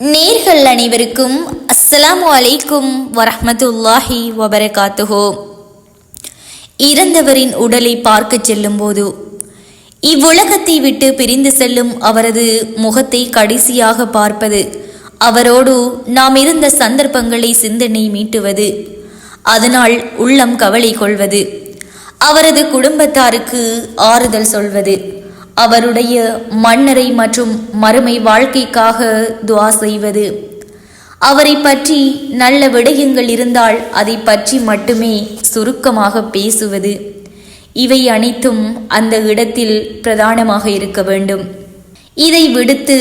நேர்கள் அனைவருக்கும் அஸ்ஸலாமு அலைக்கும் வரமத்துல்லாஹி வபரகாத்துஹோ. இறந்தவரின் உடலை பார்க்கச் செல்லும்போது இவ்வுலகத்தை விட்டு பிரிந்து செல்லும் அவரது முகத்தை கடைசியாக பார்ப்பது அவரோடு நாம் இருந்த சந்தர்ப்பங்களை சிந்தனை மீட்டுவது அதனால் உள்ளம் கவலை கொள்வது அவரது குடும்பத்தாருக்கு ஆறுதல் சொல்வது. அவருடைய மன்னரை மற்றும் மறுமை வாழ்க்கைக்காக துவா செய்வது. அவரை பற்றி நல்ல விடயங்கள் இருந்தால் அதை பற்றி மட்டுமே சுருக்கமாக பேசுவது. இவை அனைத்தும் அந்த இடத்தில் பிரதானமாக இருக்க வேண்டும். இதை விடுத்து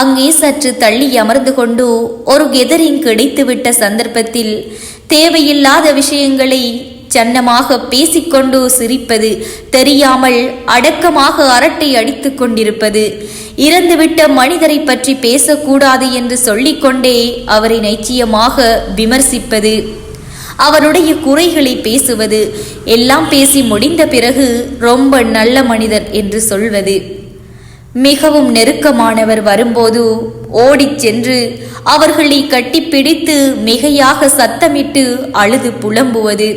அங்கே சற்று தள்ளி அமர்ந்து கொண்டு ஒரு கெதரிங் கிடைத்துவிட்ட சந்தர்ப்பத்தில் தேவையில்லாத விஷயங்களை சன்னமாக பேசிக்கொண்டு சிரிப்பது தெரியாமல் அடக்கமாக அரட்டை அடித்து கொண்டிருப்பது. இறந்துவிட்ட மனிதரை பற்றி பேசக்கூடாது என்று சொல்லிக்கொண்டே அவரை நிச்சயமாக விமர்சிப்பது. அவருடைய குறைகளை பேசுவது. எல்லாம் பேசி முடிந்த பிறகு ரொம்ப நல்ல மனிதர் என்று சொல்வது. மிகவும் நெருக்கமானவர் வரும்போது ஓடிச் சென்று அவர்களை கட்டிப்பிடித்து மிகையாக சத்தமிட்டு அழுது புலம்புவது.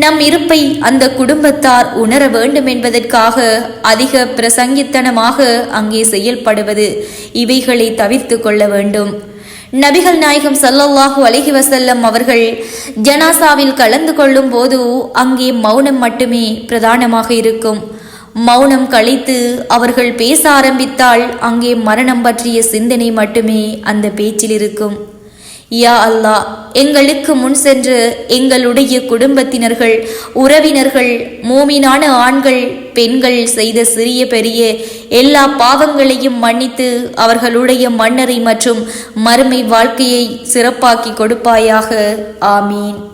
நம் இருப்பை அந்த குடும்பத்தார் உணர வேண்டும் என்பதற்காக அதிக பிரசங்கித்தனமாக அங்கே செயல்படுவது இவைகளை தவிர்த்து கொள்ள வேண்டும். நபிகள் நாயகம் சல்லல்லாஹு அலைஹி வசல்லம் அவர்கள் ஜனாசாவில் கலந்து கொள்ளும் போது அங்கே மௌனம் மட்டுமே பிரதானமாக இருக்கும். மௌனம் கழித்து அவர்கள் பேச ஆரம்பித்தால் அங்கே மரணம் பற்றிய சிந்தனை மட்டுமே அந்த பேச்சில் இருக்கும். யா அல்லாஹ் எங்களுக்கு முன் சென்று எங்களுடைய குடும்பத்தினர்கள் உறவினர்கள் மூமினான ஆண்கள் பெண்கள் செய்த சிறிய பெரிய எல்லா பாவங்களையும் மன்னித்து அவர்களுடைய மன்னரை மற்றும் மறுமை வாழ்க்கையை சிறப்பாக்கி கொடுப்பாயாக. ஆமீன்.